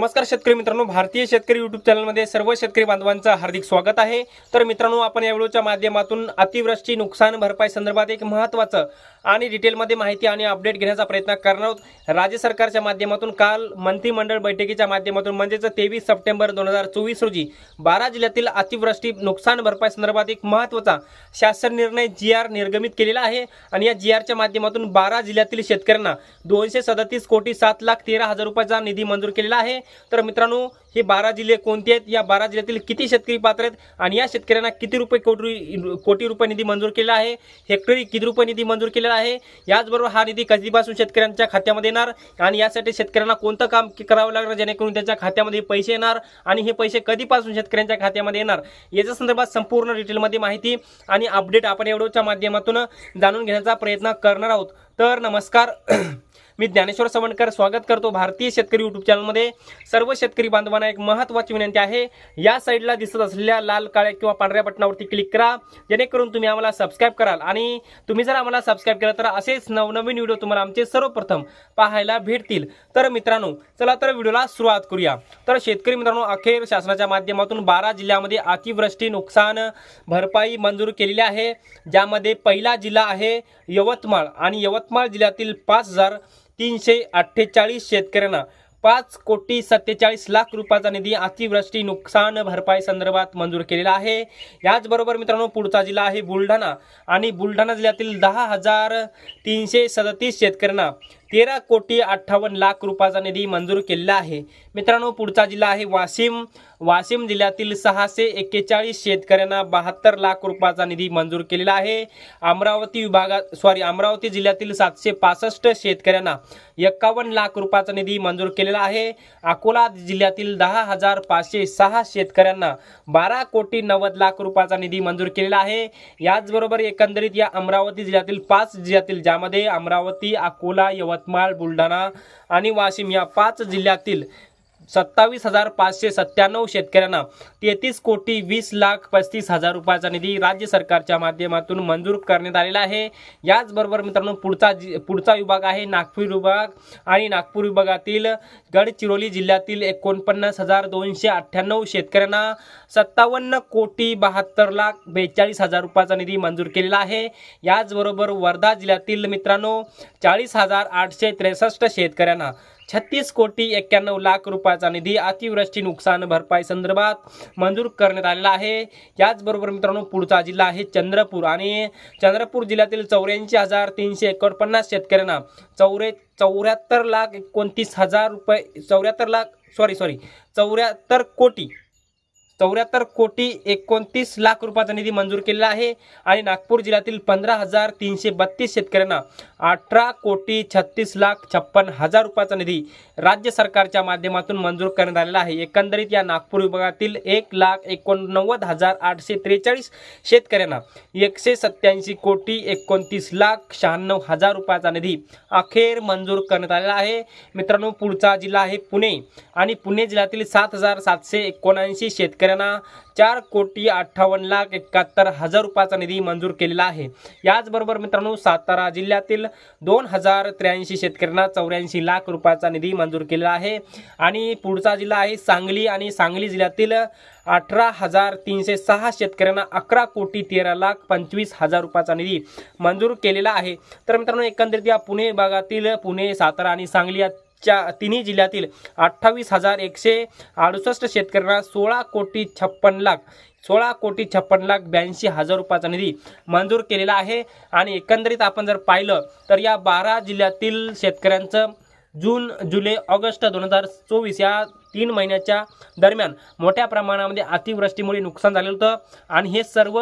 नमस्कार शेतकरी मित्रांनो भारतीय शेतकरी युट्यूब चॅनलमध्ये सर्व शेतकरी बांधवांचं हार्दिक स्वागत आहे. तर मित्रांनो आपण या व्हिडिओच्या माध्यमातून अतिवृष्टी नुकसान भरपाई संदर्भात एक महत्त्वाचं आणि डिटेलमध्ये माहिती आणि अपडेट घेण्याचा प्रयत्न करणार आहोत. राज्य सरकारच्या माध्यमातून काल मंत्रिमंडळ बैठकीच्या माध्यमातून म्हणजेच तेवीस सप्टेंबर दोन हजार चोवीस रोजी बारा जिल्ह्यातील अतिवृष्टी नुकसान भरपाई संदर्भात एक महत्त्वाचा शासन निर्णय जी आर निर्गमित केलेला आहे. आणि या जी आरच्या माध्यमातून बारा जिल्ह्यातील शेतकऱ्यांना दोनशे सदतीस कोटी सात लाख तेरा हजार रुपयाचा निधी मंजूर केलेला आहे. तर मित्रांनो हे बारा जिल्हे कोणते आहेत? या बारा जिल्ह्यातील किती शेतकरी पात्र आहेत? आणि या शेतकऱ्यांना किती रुपये कोटी कोटी रुपये निधी मंजूर केलेला आहे? हेक्टरी किती रुपये निधी मंजूर केलेला आहे? याचबरोबर हा निधी कधीपासून शेतकऱ्यांच्या खात्यामध्ये येणार? आणि यासाठी शेतकऱ्यांना कोणतं काम करावं लागणार? जेणेकरून त्यांच्या खात्यामध्ये पैसे येणार? आणि हे पैसे कधीपासून शेतकऱ्यांच्या खात्यामध्ये येणार? याच्या संदर्भात संपूर्ण डिटेलमध्ये माहिती आणि अपडेट आपण एवढोच्या माध्यमातून जाणून घेण्याचा प्रयत्न करणार आहोत. तर नमस्कार. मी ज्ञानेश्वर सवणकर स्वागत करतो भारतीय शेतकरी युट्यूब चॅनलमध्ये सर्व शेतकरी बांधवांना एक महत्त्वाची विनंती आहे. या साईडला दिसत असलेल्या लाल काळ्या किंवा पांढऱ्या बटनावरती क्लिक करा. जेणेकरून तुम्ही आम्हाला सबस्क्राईब कराल. आणि तुम्ही जर आम्हाला सबस्क्राईब केलं तर असेच नवनवीन व्हिडिओ तुम्हाला आमचे सर्वप्रथम पाहायला भेटतील. तर मित्रांनो चला तर व्हिडिओला सुरुवात करूया. तर शेतकरी मित्रांनो अखेर शासनाच्या माध्यमातून बारा जिल्ह्यामध्ये अतिवृष्टी नुकसान भरपाई मंजूर केलेली आहे. ज्यामध्ये पहिला जिल्हा आहे यवतमाळ. आणि यवतमाळ जिल्ह्यातील पाच हजार तीनशे अठ्ठेचाळीस शेतकऱ्यांना पाच कोटी सत्तेचाळीस लाख रुपयाचा निधी अतिवृष्टी नुकसान भरपाई संदर्भात मंजूर केलेला आहे. याचबरोबर मित्रांनो पुढचा जिल्हा आहे बुलढाणा आणि बुलढाणा जिल्ह्यातील दहा हजार तीनशे सदतीस शेतकऱ्यांना तेरा कोटी अठ्ठावन्न लाख रुपयाचा निधी मंजूर केलेला आहे. मित्रांनो पुढचा जिल्हा आहे वाशिम. वाशिम जिल्ह्यातील सहाशे एक्केचाळीस शेतकऱ्यांना बहात्तर लाख रुपयाचा निधी मंजूर केलेला आहे. अमरावती विभागात सॉरी अमरावती जिल्ह्यातील सातशे पासष्ट शेतकऱ्यांना एक्कावन्न लाख रुपयाचा निधी मंजूर केलेला आहे. अकोला जिल्ह्यातील दहा हजार पाचशे सहा शेतकऱ्यांना बारा कोटी नव्वद लाख रुपयाचा निधी मंजूर केलेला आहे. याचबरोबर एकंदरीत या अमरावती जिल्ह्यातील पाच जिल्ह्यातील ज्यामध्ये अमरावती अकोला यवतमाळ बुलढाणा आणि वाशिम या पाच जिल्ह्यातील सत्तावीस हजार पाचशे सत्त्याण्णव शेतकऱ्यांना तेहतीस कोटी वीस लाख पस्तीस हजार रुपयाचा निधी राज्य सरकारच्या माध्यमातून मंजूर करण्यात आलेला आहे. याचबरोबर मित्रांनो पुढचा जि पुढचा विभाग आहे नागपूर विभाग आणि नागपूर विभागातील गडचिरोली जिल्ह्यातील एकोणपन्नास हजार दोनशे अठ्ठ्याण्णव शेतकऱ्यांना सत्तावन्न कोटी बहात्तर लाख बेचाळीस हजार रुपयाचा निधी मंजूर केलेला आहे. याचबरोबर वर्धा जिल्ह्यातील मित्रांनो चाळीस हजार आठशे त्रेसष्ट शेतकऱ्यांना छत्तीस कोटी एक्क्याण्णव लाख रुपयाचा निधी अतिवृष्टी नुकसान भरपाई संदर्भात मंजूर करण्यात आलेला आहे. याचबरोबर मित्रांनो पुढचा जिल्हा आहे चंद्रपूर आणि चंद्रपूर जिल्ह्यातील चौऱ्याऐंशी हजार तीनशे एकोणपन्नास शेतकऱ्यांना चौरे चौऱ्याहत्तर लाख एकोणतीस हजार रुपये चौऱ्याहत्तर लाख सॉरी सॉरी चौऱ्याहत्तर कोटी चौऱ्याहत्तर कोटी एकोणतीस लाख रुपयाचा निधी मंजूर केलेला आहे आणि नागपूर जिल्ह्यातील पंधरा हजार तीनशे बत्तीस शेतकऱ्यांना अठरा कोटी छत्तीस लाख छप्पन हजार रुपयाचा निधी राज्य सरकारच्या माध्यमातून मंजूर करण्यात आलेला आहे. एकंदरीत या नागपूर विभागातील एक लाख एकोणनव्वद हजार आठशे त्रेचाळीस शेतकऱ्यांना एकशे सत्याऐंशी कोटी एकोणतीस लाख शहाण्णव हजार रुपयाचा निधी अखेर मंजूर करण्यात आलेला आहे. मित्रांनो पुढचा जिल्हा आहे पुणे आणि पुणे जिल्ह्यातील सात हजार सातशे एकोणऐंशी शेतकरी शेतकऱ्यांना चार कोटी अठ्ठावन्न लाख एकाहत्तर हजार रुपयाचा निधी मंजूर केलेला आहे. याचबरोबर मित्रांनो सातारा जिल्ह्यातील दोन हजार त्र्याऐंशी शेतकऱ्यांना चौऱ्याऐंशी लाख रुपयाचा निधी मंजूर केलेला आहे. आणि पुढचा जिल्हा आहे सांगली आणि सांगली जिल्ह्यातील अठरा हजार तीनशे सहा शेतकऱ्यांना अकरा कोटी तेरा लाख पंचवीस हजार रुपयाचा निधी मंजूर केलेला आहे. तर मित्रांनो एकंदरीत या पुणे विभागातील पुणे सातारा आणि सांगली या च्या तिन्ही जिल्ह्यातील अठ्ठावीस हजार एकशे अडुसष्ट शेतकऱ्यांना सोळा कोटी छप्पन लाख सोळा कोटी छप्पन लाख ब्याऐंशी हजार रुपयाचा निधी मंजूर केलेला आहे. आणि एकंदरीत आपण जर पाहिलं तर या बारा जिल्ह्यातील शेतकऱ्यांचं जून जुलै ऑगस्ट दोन हजार चोवीस या तीन महिन्याच्या दरम्यान मोठ्या प्रमाणामध्ये अतिवृष्टीमुळे नुकसान झालेलं होतं. आणि हे सर्व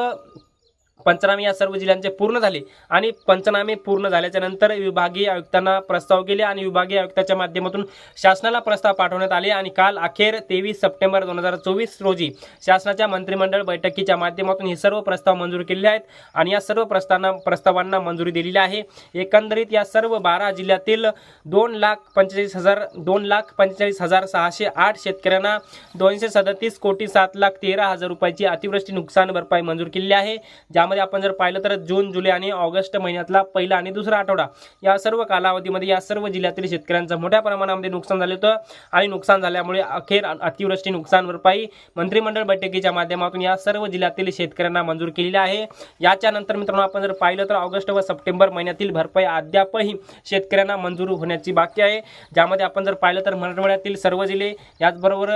पंचनामे या सर्व जिल्ह्यांचे पूर्ण झाले आणि पंचनामे पूर्ण झाल्याच्यानंतर विभागीय आयुक्तांना प्रस्ताव केले आणि विभागीय आयुक्ताच्या माध्यमातून शासनाला प्रस्ताव पाठवण्यात आले आणि काल अखेर तेवीस सप्टेंबर दोन हजार चोवीस रोजी शासनाच्या मंत्रिमंडळ बैठकीच्या माध्यमातून हे सर्व प्रस्ताव मंजूर केलेले आहेत आणि या सर्व प्रस्तावांना प्रस्तावांना मंजुरी दिलेली आहे. एकंदरीत या सर्व बारा जिल्ह्यातील दोन लाख पंचेचाळीस हजार दोन लाख पंचेचाळीस हजार सहाशे आठ शेतकऱ्यांना दोनशे सदतीस कोटी सात लाख तेरा हजार रुपयाची अतिवृष्टी नुकसान भरपाई मंजूर केलेली आहे. ज्यामध्ये ज्यामध्ये आपण जर पाहिलं तर जून जुलै आणि ऑगस्ट महिन्यातला पहिला आणि दुसरा आठवडा या सर्व कालावधीमध्ये या सर्व जिल्ह्यातील शेतकऱ्यांचं मोठ्या प्रमाणामध्ये नुकसान झालं होतं आणि नुकसान झाल्यामुळे अखेर अतिवृष्टी नुकसान भरपाई मंत्रिमंडळ बैठकीच्या माध्यमातून या सर्व जिल्ह्यातील शेतकऱ्यांना मंजूर केलेली आहे. याच्यानंतर मित्रांनो आपण जर पाहिलं तर ऑगस्ट व सप्टेंबर महिन्यातील भरपाई अद्यापही शेतकऱ्यांना मंजूर होण्याची बाकी आहे. ज्यामध्ये आपण जर पाहिलं तर मराठवाड्यातील सर्व जिल्हे याचबरोबर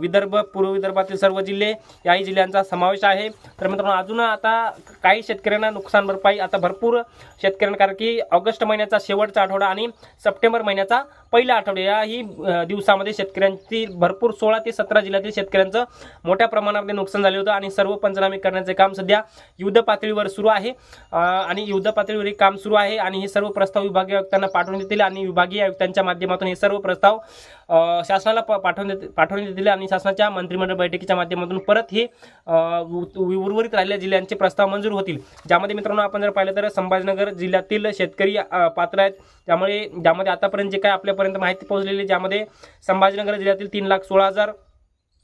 विदर्भ पूर्व विदर्भातील सर्व जिल्हे याही जिल्ह्यांचा समावेश आहे. तर मित्रांनो अजून आता काही शेतकऱ्यांना नुकसान भरपाई आता भरपूर शेतकऱ्यांना कारण की ऑगस्ट महिन्याचा शेवटचा आठवडा आणि सप्टेंबर महिन्याचा पहिल्या आठवड्या ही दिवसामध्ये शेतकऱ्यांची भरपूर सोळा ते सतरा जिल्ह्यातील शेतकऱ्यांचं मोठ्या प्रमाणामध्ये नुकसान झाले होतं आणि सर्व पंचनामे करण्याचे काम सध्या युद्ध पातळीवर सुरू आहे. आणि युद्ध पातळीवर हे काम सुरू आहे आणि हे सर्व प्रस्ताव विभागीय आयुक्तांना पाठवून देतील आणि विभागीय आयुक्तांच्या माध्यमातून हे सर्व प्रस्ताव शासनाला प- देत पाठवून देतील आणि शासनाच्या मंत्रिमंडळ बैठकीच्या माध्यमातून परत हे उ- उर्वरित राहिलेल्या जिल्ह्यांचे प्रस्ताव मंजूर होतील. ज्यामध्ये मित्रांनो आपण जर पाहिलं तर संभाजीनगर जिल्ह्यातील शेतकरी पात्र आहेत. त्यामुळे ज्यामध्ये आतापर्यंत जे काय आपल्यापर्यंत माहिती पोहोचलेली ज्यामध्ये संभाजीनगर जिल्ह्यातील तीन लाख सोळा हजार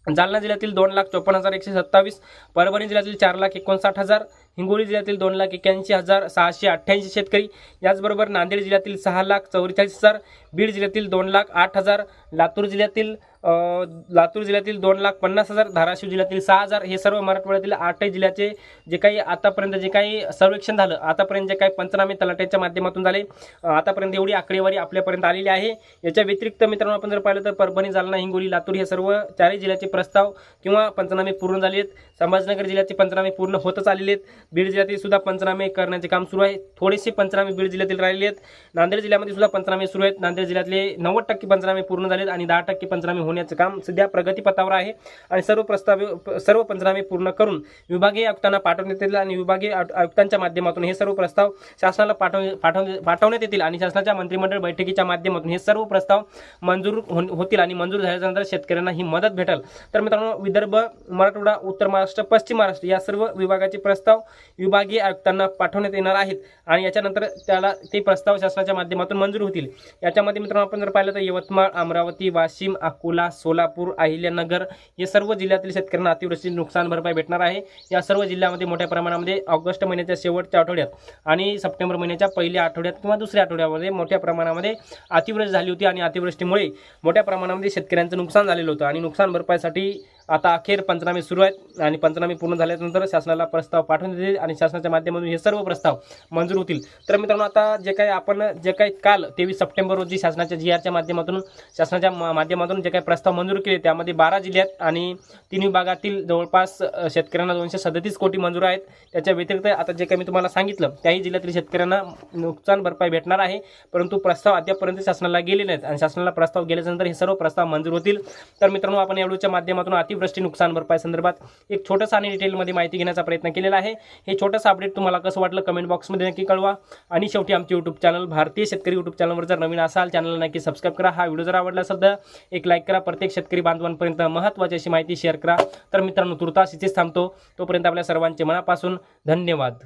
जालना जिल्ह्यातील दोन लाख चोपन्न हजार एकशे सत्तावीस परभणी जिल्ह्यातील चार लाख एकोणसाठ हजार हिंगोली जिल्ह्यातील दोन लाख एक्क्याऐंशी हजार सहाशे अठ्ठ्याऐंशी शेतकरी याचबरोबर नांदेड जिल्ह्यातील सहा लाख चौवेचाळीस हजार बीड जिल्ह्यातील दोन लाख आठ हजार लातूर जिल्ह्यातील लातूर जिल्ह्यातील दोन लाख पन्नास हजार धाराशिव जिल्ह्यातील सहा हजार हे सर्व मराठवाड्यातील आठही जिल्ह्याचे जे काही आतापर्यंत जे काही सर्वेक्षण झालं आतापर्यंत जे काही पंचनामे तलाट्याच्या माध्यमातून झाले आतापर्यंत एवढी आकडेवारी आपल्यापर्यंत आलेली आहे. याच्या व्यतिरिक्त मित्रांनो आपण जर पाहिलं तर परभणी जालना हिंगोली लातूर हे सर्व चारही जिल्ह्याचे प्रस्ताव किंवा पंचनामे पूर्ण झाले आहेत संभाजीनगर जिल्ह्याचे पंचनामे पूर्ण होतच आलेले आहेत. बीड जिल्ह्यातील सुद्धा पंचनामे करण्याचे काम सुरू आहे. थोडेसे पंचनामे बीड जिल्ह्यातील राहिले आहेत. नांदेड जिल्ह्यामध्ये सुद्धा पंचनामे सुरू आहेत. नांदेड जिल्ह्यातले नव्वद टक्के पंचनामे पूर्ण झालेत आणि दहा टक्के पंचनामे होण्याचं काम सध्या प्रगतीपथावर आहे. आणि सर्व प्रस्ताव सर्व पंचनामे पूर्ण करून विभागीय आयुक्तांना पाठवण्यात येतील आणि विभागीय आयुक्तांच्या माध्यमातून हे सर्व प्रस्ताव शासनाला पाठव पाठव पाठवण्यात येतील आणि शासनाच्या मंत्रिमंडळ बैठकीच्या माध्यमातून हे सर्व प्रस्ताव मंजूर हो- होतील आणि मंजूर झाल्यानंतर शेतकऱ्यांना ही मदत भेटेल. तर मित्रांनो विदर्भ मराठवाडा उत्तर महाराष्ट्र पश्चिम महाराष्ट्र या सर्व विभागाचे प्रस्ताव विभागीय आयुक्तांना पाठवण्यात येणार आहेत आणि याच्यानंतर त्याला ते प्रस्ताव शासनाच्या माध्यमातून मंजूर होतील. याच्यामध्ये मित्रांनो आपण जर पाहिलं तर यवतमाळ अमरावती वाशिम अकोला सोलापूर अहिल्यानगर हे सर्व जिल्ह्यातील शेतकऱ्यांना अतिवृष्टी नुकसान भरपाई भेटणार आहे. या सर्व जिल्ह्यामध्ये मोठ्या प्रमाणामध्ये ऑगस्ट महिन्याच्या शेवटच्या आठवड्यात आणि सप्टेंबर महिन्याच्या पहिल्या आठवड्यात किंवा दुसऱ्या आठवड्यामध्ये मोठ्या प्रमाणामध्ये अतिवृष्टी झाली होती आणि अतिवृष्टीमुळे मोठ्या प्रमाणामध्ये शेतकऱ्यांचं नुकसान झालेलं होतं. आणि नुकसान भरपाईसाठी आता अखेर पंचनामे सुरू आहेत आणि पंचनामे पूर्ण झाल्यानंतर शासनाला प्रस्ताव पाठवून देतील आणि शासनाच्या माध्यमातून हे सर्व प्रस्ताव मंजूर होतील. तर मित्रांनो आता जे काही आपण जे काही काल तेवीस सप्टेंबर रोजी शासनाच्या जी आरच्या माध्यमातून शासनाच्या माध्यमातून जे काही प्रस्ताव मंजूर केले त्यामध्ये बारा जिल्ह्यात आणि तीन विभागातील जवळपास शेतकऱ्यांना दोनशे सदतीस कोटी मंजूर आहेत. त्याच्या व्यतिरिक्त आता जे काही मी तुम्हाला सांगितलं त्याही जिल्ह्यातील शेतकऱ्यांना नुकसान भरपाई भेटणार आहे. परंतु प्रस्ताव अद्यापर्यंत शासनाला गेले नाहीत आणि शासनाला प्रस्ताव गेल्यानंतर हे सर्व प्रस्ताव मंजूर होतील. तर मित्रांनो आपण या व्हिडिओच्या माध्यमातून अतिवृष्टी नुकसान भरपाई संदर्भात एक छोटंसं आणि डिटेलमध्ये माहिती घेण्याचा प्रयत्न केलेला आहे. हे छोटंसं अपडेट तुम्हाला कसं वाटलं कमेंट बॉक्समध्ये नक्की कळवा. आणि शेवटी आमचे यूट्यूब चॅनल भारतीय शेतकरी यूट्यूब चॅनलवर जर नवीन असाल चॅनलला नक्की सबस्क्राईब करा. हा व्हिडिओ जर आवडला असेल तर एक लाईक करा. प्रत्येक शेतकरी बांधवांपर्यंत महत्त्वाची अशी माहिती शेअर करा. तर मित्रांनो तुर्तास इथेच थांबतो. तोपर्यंत आपल्या सर्वांचे मनापासून धन्यवाद.